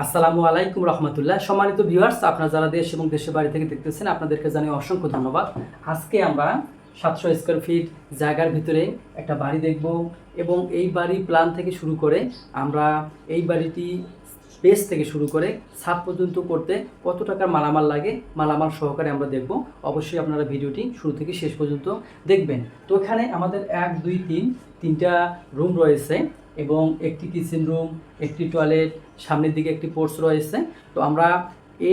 আসসালামু আলাইকুম রহমতুল্লাহ। সম্মানিত ভিউয়ার্স, আপনারা যারা দেশ এবং দেশের বাড়ি থেকে দেখতেছেন, আপনাদেরকে জানিয়ে অসংখ্য ধন্যবাদ। আজকে আমরা সাতশো স্কোয়ার ফিট জায়গার ভিতরে একটা বাড়ি দেখব এবং এই বাড়ি প্ল্যান থেকে শুরু করে আমরা এই বাড়িটি বেস থেকে শুরু করে ছাদ পর্যন্ত করতে কত টাকার মালামাল লাগে, মালামাল সহকারে আমরা দেখব। অবশ্যই আপনারা ভিডিওটি শুরু থেকে শেষ পর্যন্ত দেখবেন। তো এখানে আমাদের এক, দুই, তিন, তিনটা রুম রয়েছে। এবং একটি কিচেন রুম একটি টয়লেট সামনের দিকে একটি পোর্টস রয়েছে। তো আমরা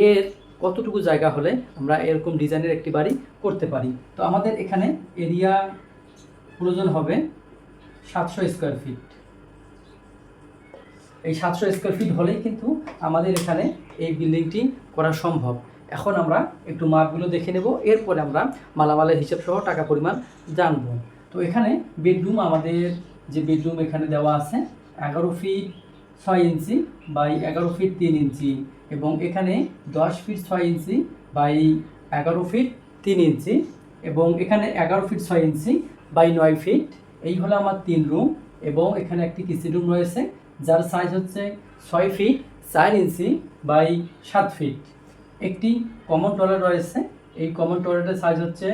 এর কতটুকু জায়গা হলে আমরা এরকম ডিজাইনের একটি বাড়ি করতে পারি? তো আমাদের এখানে এরিয়া প্রয়োজন হবে সাতশো স্কোয়ার ফিট এই সাতশো স্কোয়ার ফিট হলেই কিন্তু আমাদের এখানে এই বিল্ডিংটি করা সম্ভব। এখন আমরা একটু মাপগুলো দেখে নেব, এরপরে আমরা মালামালের হিসাব সহ টাকা পরিমাণ জানব। তো এখানে বেডরুম আমাদের যে বেডরুম এখানে দেওয়া আছে, এগারো ফিট ছয় ইঞ্চি বাই এগারো ফিট তিন ইঞ্চি এবং এখানে দশ ফিট ছয় ইঞ্চি বাই এগারো ফিট তিন ইঞ্চি এবং এখানে এগারো ফিট ছয় ইঞ্চি বাই নয় ফিট। এই হলো আমার তিন রুম এবং এখানে একটি কিচেন রুম রয়েছে, যার সাইজ হচ্ছে ছয় ফিট চার ইঞ্চি বাই সাত ফিট। একটি কমন টয়লেট রয়েছে, এই কমন টয়লেটের সাইজ হচ্ছে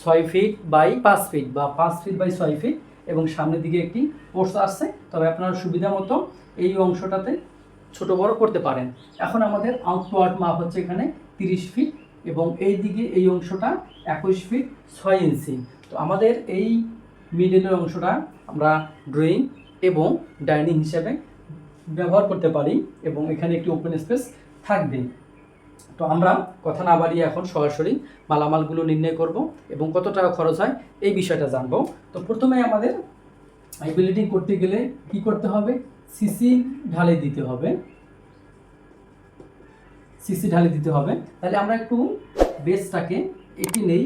ছয় ফিট বাই পাঁচ ফিট বা পাঁচ ফিট বাই ছয় ফিট এবং সামনের দিকে একটি পোর্স আসছে, তবে আপনারা সুবিধা মতো এই অংশটাতে ছোট বড় করতে পারেন। এখন আমাদের আউটওয়ার্ড মাপ হচ্ছে এখানে তিরিশ ফিট এবং এই দিকে এই অংশটা একুশ ফিট ছয় ইঞ্চি তো আমাদের এই মিডলের অংশটা আমরা ড্রয়িং এবং ডাইনিং হিসেবে ব্যবহার করতে পারি এবং এখানে একটি ওপেন স্পেস থাকবে। তো আমরা কথা না বাড়িয়ে এখন সরাসরি মালামালগুলো নির্ণয় করব এবং কত টাকা খরচ হয় এই বিষয়টা জানব। তো প্রথমে আমাদের এই বিল্ডিং করতে গেলে কি করতে হবে? সিসি ঢালে দিতে হবে। সিসি ঢালে দিতে হবে। তাহলে আমরা একটু বেসটাকে এটি নেই।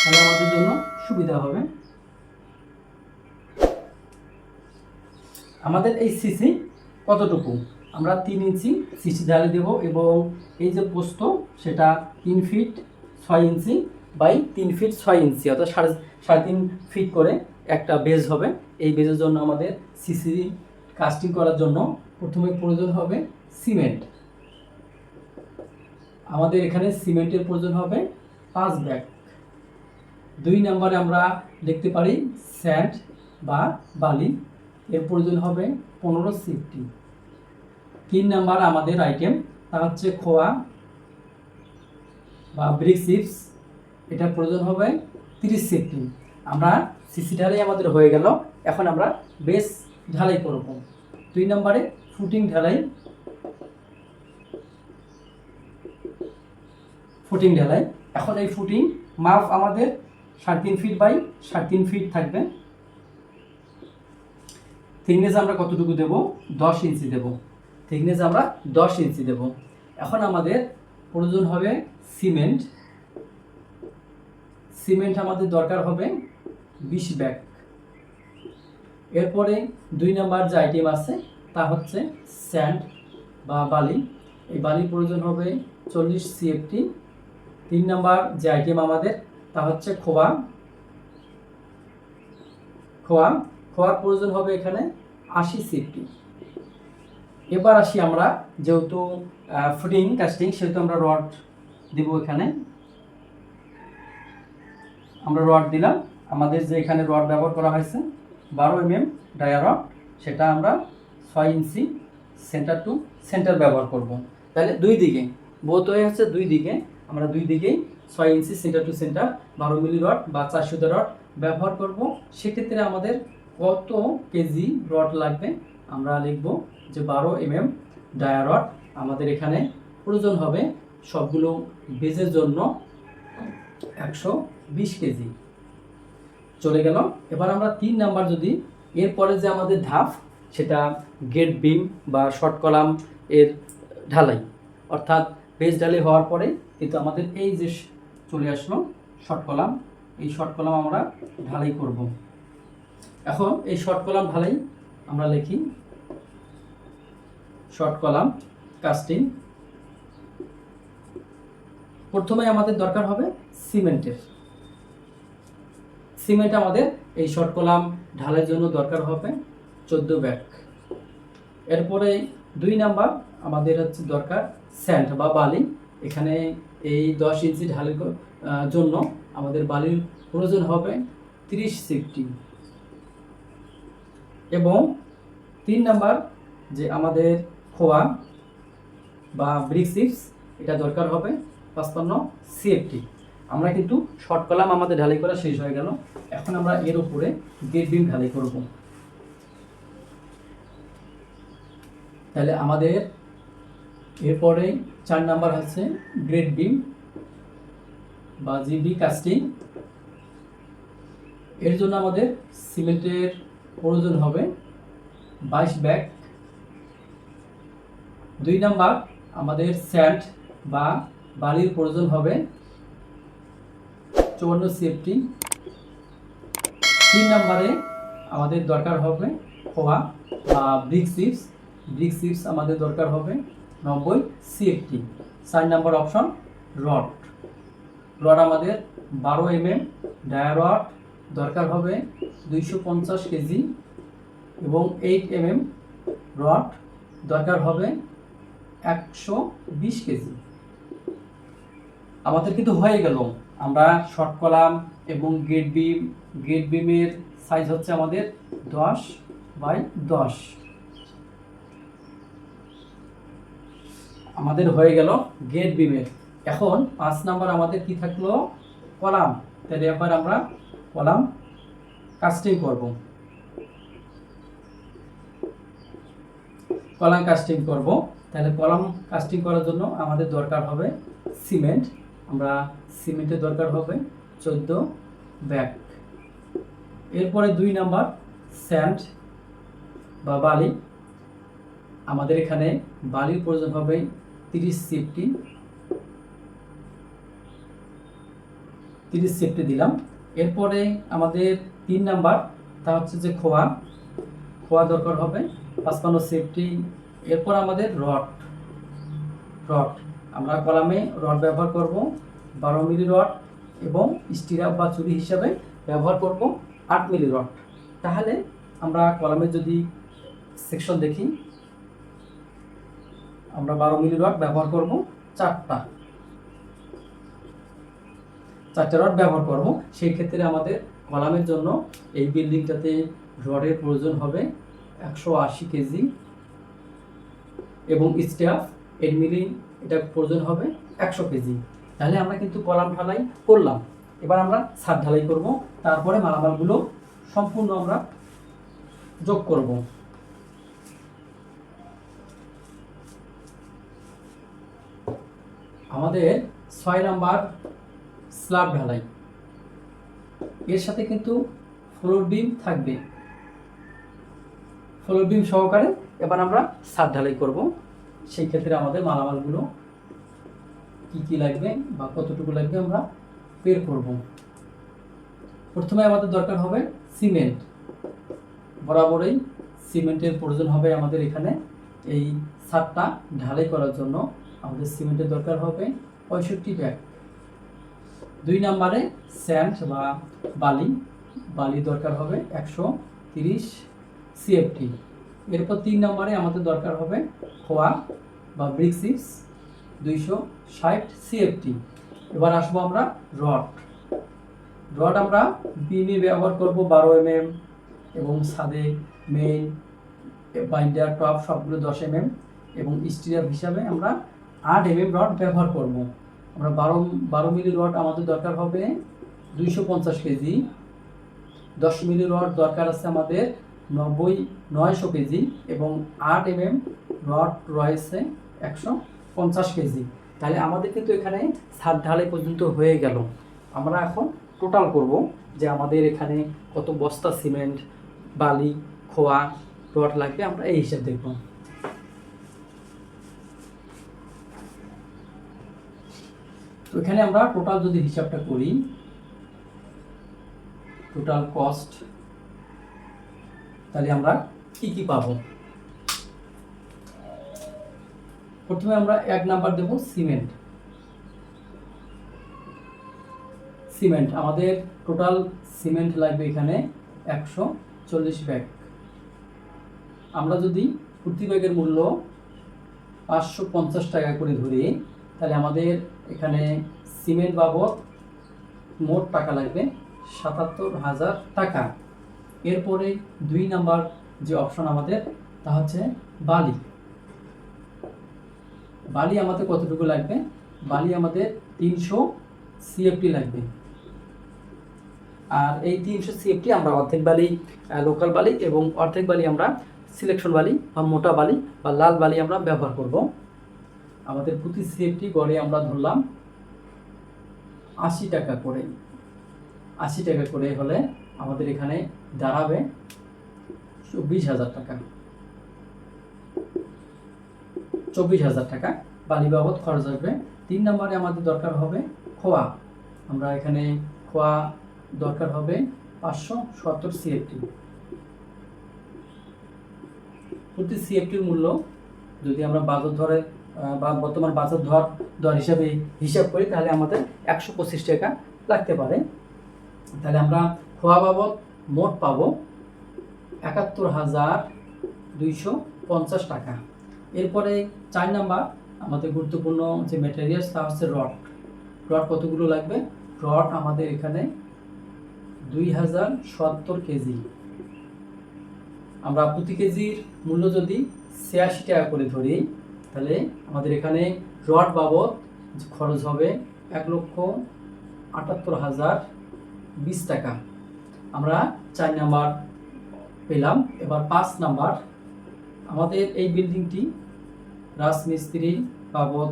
তাহলে আমাদের জন্য সুবিধা হবে। আমাদের এই সিসি কতটুকু? আমরা তিন ইঞ্চি সিসি ঢালে দেব এবং এই যে পোস্ত, সেটা তিন ফিট ছয় ইঞ্চি বাই তিন ফিট ছয় ইঞ্চি, অর্থাৎ সাড়ে সাড়ে তিন ফিট করে একটা বেজ হবে। এই বেজের জন্য আমাদের সিসি কাস্টিং করার জন্য প্রথমে প্রয়োজন হবে সিমেন্ট। আমাদের এখানে সিমেন্টের প্রয়োজন হবে পাঁচ ব্যাগ। দুই নম্বরে আমরা দেখতে পারি স্যান্ড বা বালি, এর প্রয়োজন হবে পনেরো সিফটি তিন নাম্বার আমাদের আইটেম তা হচ্ছে খোয়া বা ব্রিক চিপস এটা প্রয়োজন হবে তিরিশ সিফটি আমরা সিসি ঢালাই আমাদের হয়ে গেল, এখন আমরা বেস ঢালাই করব। দুই নম্বরে ফুটিং ঢালাই ফুটিং ঢালাই। এখন এই ফুটিং মাপ আমাদের সাড়ে তিন ফিট বাই সাড়ে তিন ফিট থাকবে। থিকনেস আমরা কতটুকু দেব? দশ ইঞ্চি দেব। থিকনেস আমরা দশ ইঞ্চি দেব। এখন আমাদের প্রয়োজন হবে সিমেন্ট সিমেন্ট আমাদের দরকার হবে বিশ ব্যাগ। এরপরে দুই নাম্বার যে আইটেম আছে, তা হচ্ছে স্যান্ড বা বালি। এই বালির প্রয়োজন হবে চল্লিশ সিএফটি তিন নাম্বার যে আইটেম আমাদের, তা হচ্ছে খোয়া। খোয়া, খোয়ার প্রয়োজন হবে এখানে আশি সিফটি এবার আসি আমরা, যেহেতু ফুটিং কাস্টিং সেহেতু আমরা রড দিব এখানে। আমরা রড দিলাম। আমাদের যে এখানে রড ব্যবহার করা হয়েছে, বারো এম এম ডায়া রড সেটা আমরা ছয় ইঞ্চি সেন্টার টু সেন্টার ব্যবহার করব। তাহলে দুই দিকে বোধ হয়ে হচ্ছে দুই দিকে, আমরা দুই দিকেই ছয় ইঞ্চি সেন্টার টু সেন্টার বারো মিলি রড বা চারশো রড ব্যবহার করব। সেক্ষেত্রে আমাদের কত কেজি রড লাগবে? আমরা লিখব যে বারো এম এম ডায়া রড আমাদের এখানে প্রয়োজন হবে সবগুলো বেজের জন্য একশো বিশ কেজি। চলে গেল। এবার আমরা তিন নাম্বার যদি এরপরে যে আমাদের ধাপ, সেটা গেট বিম বা শর্ট কলাম এর ঢালাই। অর্থাৎ বেজ ঢালাই হওয়ার পরে কিন্তু আমাদের এই যে চলে আসলো শর্ট কলাম এই শর্ট কলাম আমরা ঢালাই করব। এখন এই শর্ট কলাম ঢালাই আমরা লিখি শর্ট কলাম কাস্টিং প্রথমে আমাদের দরকার হবে সিমেন্টের। সিমেন্ট আমাদের এই শর্ট কলাম ঢালের জন্য দরকার হবে চোদ্দ ব্যাগ। এরপরে দুই নাম্বার আমাদের হচ্ছে দরকার স্যান্ড বা বালি। এখানে এই দশ ইঞ্চি ঢালের জন্য আমাদের বালির প্রয়োজন হবে তিরিশ সিফটি। এবং তিন নাম্বার যে আমাদের খোয়া বা ব্রিক চিপস, এটা দরকার হবে পাঁচপান্ন সিএফটি আমরা কিন্তু শর্ট কলাম আমাদের ঢালাই করা শেষ হয়ে গেল। এখন আমরা এর উপরে গেট বিম ঢালাই করব। তাহলে আমাদের এরপরে চার নাম্বার হচ্ছে গ্রেড বিম বা জিবি কাস্টিং এর জন্য আমাদের সিমেন্টের প্রয়োজন হবে বাইশ ব্যাগ। দুই নাম্বার, আমাদের স্যান্ড বা বালির প্রয়োজন হবে চুয়ান্ন সিএফটি তিন নম্বরে আমাদের দরকার হবে খোয়া বা ব্রিক চিপস। ব্রিক চিপস আমাদের দরকার হবে নব্বই সিএফটি চার নম্বর অপশন, রড। রড আমাদের বারো এম এম ডায়া রড দরকার হবে দুইশো পঞ্চাশ কেজি এবং এইট এম এম রড। দরকার হবে একশো বিশ কেজি। আমাদের কিন্তু হয়ে গেল। আমরা শর্ট কলাম এবং গেট বিম গেট বিমের সাইজ হচ্ছে আমাদের দশ বাই দশ। আমাদের হয়ে গেল গেট বিমের। এখন পাঁচ নাম্বার আমাদের কি থাকল? কলাম। তাহলে এবার আমরা কলাম কাস্টিং করব। কলাম কাস্টিং করব। তাহলে কলাম কাস্টিং করার জন্য আমাদের দরকার হবে সিমেন্ট। আমরা সিমেন্টের দরকার হবে চোদ্দ ব্যাগ। এরপরে দুই নাম্বার স্যান্ড বা বালি। আমাদের এখানে বালির প্রয়োজন হবে তিরিশ সিফটি। তিরিশ সিফটি দিলাম। এরপরে আমাদের তিন নাম্বার, তা হচ্ছে যে খোয়া। খোয়া দরকার হবে, পাঁচপান্ন সেফটি। এরপর আমাদের রড। রড। আমরা কলামে রড ব্যবহার করব, বারো মিলি রড এবং স্টিরাপ বা চুরি হিসাবে ব্যবহার করব, আট মিলি রড। তাহলে আমরা কলামে যদি সেকশন দেখি, আমরা বারো মিলি রড ব্যবহার করব, চারটা। চারটা রড ব্যবহার করব। সেই ক্ষেত্রে আমাদের কলামের জন্য এই বিল্ডিংটাতে রডের প্রয়োজন হবে একশো আশি কেজি এবং স্টাফ এইট মিলি এটা প্রয়োজন হবে একশো কেজি। তাহলে আমরা কিন্তু কলাম ঢালাই করলাম। এবার আমরা ছাদ ঢালাই করব। তারপরে মালামালগুলো সম্পূর্ণ আমরা যোগ করব। আমাদের ছয় নাম্বার স্ল্যাব ঢালাই। এর সাথে কিন্তু ফ্লোর বিম থাকবে। ফ্লোর বিম সহকারে এবার আমরা ছাদ ঢালাই করব। সেই ক্ষেত্রে আমাদের মালামালগুলো কি কি লাগবে বা কতটুকু লাগবে আমরা বের করব। প্রথমে আমাদের দরকার হবে সিমেন্ট। বরাবরই সিমেন্টের প্রয়োজন হবে আমাদের এখানে। এই ছাদটা ঢালাই করার জন্য আমাদের সিমেন্টের দরকার হবে পঁয়ষট্টি ব্যাগ। দুই নম্বরে স্যান্ড বা বালি বালি দরকার হবে একশো তিরিশ সিএফটি। এরপর তিন নম্বরে আমাদের দরকার হবে খোয়া বা ব্রিক দুইশো ষাট সিএফটি। এবার আসব আমরা রড। রড আমরা বিমে ব্যবহার করব বারো এম এম এবং সাদে মেইন বাইন্ডার টপ সবগুলো দশ এম এম এবং স্টিরাপ হিসাবে আমরা আট এম এম রড ব্যবহার করব। আমরা বারো বারো মিলি রড আমাদের দরকার হবে দুইশো পঞ্চাশ কেজি। দশ মিলি রড দরকার আছে আমাদের নব্বই, নয়শো কেজি এবং আট এম এম রড রয়েছে একশো পঞ্চাশ কেজি। তাহলে আমাদের কিন্তু এখানে সাত ঢালাই পর্যন্ত হয়ে গেল। আমরা এখন টোটাল করব যে আমাদের এখানে কত বস্তা সিমেন্ট বালি, খোয়া, রড লাগবে আমরা এই হিসাব দেখব। এখানে আমরা টোটাল যদি হিসাবটা করি টোটাল কস্ট তাহলে আমরা কি কি পাবো? প্রথমে আমরা এক নাম্বার দেব সিমেন্ট। সিমেন্ট, আমাদের টোটাল সিমেন্ট লাগবে এখানে একশো চল্লিশ ব্যাগ। আমরা যদি প্রতি ব্যাগের মূল্য পাঁচশো পঞ্চাশ টাকা করে ধরি, তাহলে আমাদের এখানে সিমেন্ট বাবদ মোট টাকা লাগবে সাতাত্তর হাজার টাকা। এরপরে দুই নাম্বার যে অপশন আমাদের, তা হচ্ছে বালি। বালি আমাদের কতটুকু লাগবে? বালি আমাদের তিনশো সিএফটি লাগবে। আর এই তিনশো সিএফটি আমরা অর্ধেক বালি লোকাল বালি এবং অর্ধেক বালি আমরা সিলেকশন বালি বা মোটা বালি বা লাল বালি আমরা ব্যবহার করব। আমাদের প্রতি সিএফটি গড়ে আমরা ধরলাম আশি টাকা করে। আশি টাকা করে হলে আমাদের এখানে দাঁড়াবে চব্বিশ হাজার টাকা। চব্বিশ হাজার টাকা বালি বাবদ খরচ হবে তিন নম্বরে আমাদের দরকার হবে খোয়া। আমরা এখানে খোয়া দরকার হবে পাঁচশো সত্তর সিএফটি প্রতি সিএফটির মূল্য যদি আমরা বাজার ধরে বা বর্তমান বাজার ধর দর হিসাবে হিসাব করি, তাহলে আমাদের একশো পঁচিশ টাকা লাগতে পারে। তাহলে আমরা খোয়া বাবদ মোট পাবো একাত্তর হাজার দুইশো পঞ্চাশ টাকা। এরপরে চার নাম্বার, আমাদের গুরুত্বপূর্ণ যে মেটেরিয়ালস তা হচ্ছে রড রড কতগুলো লাগবে? রড আমাদের এখানে দুই হাজার সত্তর কেজি। আমরা প্রতি কেজির মূল্য যদি ছিয়াশি টাকা করে ধরি তাহলে আমাদের এখানে রড বাবদ খরচ হবে এক লক্ষ আটাত্তর হাজার বিশ টাকা। আমরা চার নাম্বার পেলাম। এবার পাঁচ নাম্বার, আমাদের এই বিল্ডিংটি রাজমিস্ত্রি বাবদ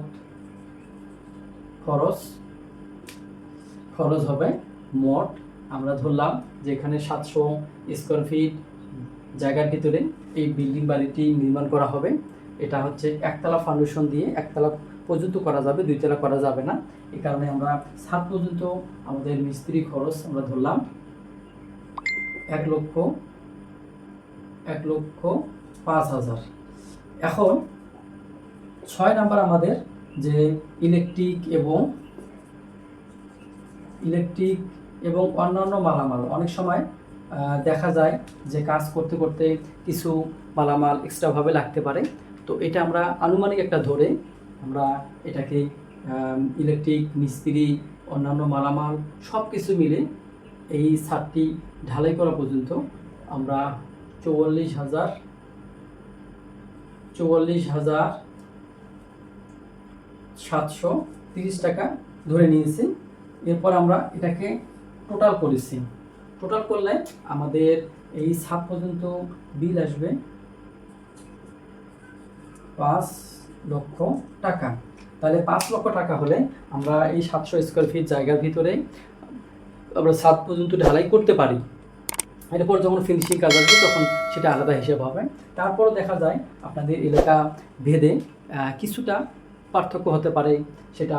খরচ খরচ হবে মোট, আমরা ধরলাম যে এখানে সাতশো স্কোয়ার ফিট জায়গার ভিতরে এই বিল্ডিং বাড়িটি নির্মাণ করা হবে। এটা হচ্ছে একতলা ফাউন্ডেশন দিয়ে একতলা পর্যন্ত করা যাবে, দুইতলা করা যাবে না। এই কারণে আমরা সাত পর্যন্ত আমাদের মিস্ত্রি খরচ আমরা ধরলাম এক লক্ষ এক লক্ষ পাঁচ হাজার। এখন ছয় নাম্বার আমাদের যে ইলেকট্রিক এবং ইলেকট্রিক এবং অন্যান্য মালামাল। অনেক সময় দেখা যায় যে কাজ করতে করতে কিছু মালামাল এক্সট্রাভাবে লাগতে পারে। তো এটা আমরা আনুমানিক একটা ধরে আমরা এটাকে ইলেকট্রিক মিস্ত্রি, অন্যান্য মালামাল সব কিছু মিলে এই ছাদটি ঢালাই করা পর্যন্ত আমরা চুয়াল্লিশ হাজার চুয়াল্লিশ হাজার সাতশো তিরিশ টাকা ধরে নিয়েছি। এরপর আমরা এটাকে টোটাল করেছি। টোটাল করলে আমাদের এই সাত পর্যন্ত বিল আসবে পাঁচ লক্ষ টাকা। তাহলে পাঁচ লক্ষ টাকা হলে আমরা এই সাতশো স্কোয়ার ফিট জায়গার ভিতরে আমরা সাত পর্যন্ত ঢালাই করতে পারি। এরপর যখন ফিনিশিং কাজ আসবে, তখন সেটা আলাদা হিসেব হবে। তারপরও দেখা যায় আপনাদের এলাকা ভেদে কিছুটা পার্থক্য হতে পারে। সেটা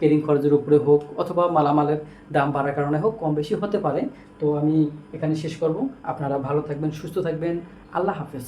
কেরিং খরচের উপরে হোক অথবা মালামালের দাম বাড়ার কারণে হোক, কম বেশি হতে পারে। তো আমি এখানে শেষ করব। আপনারা ভালো থাকবেন, সুস্থ থাকবেন। আল্লাহ হাফেজ।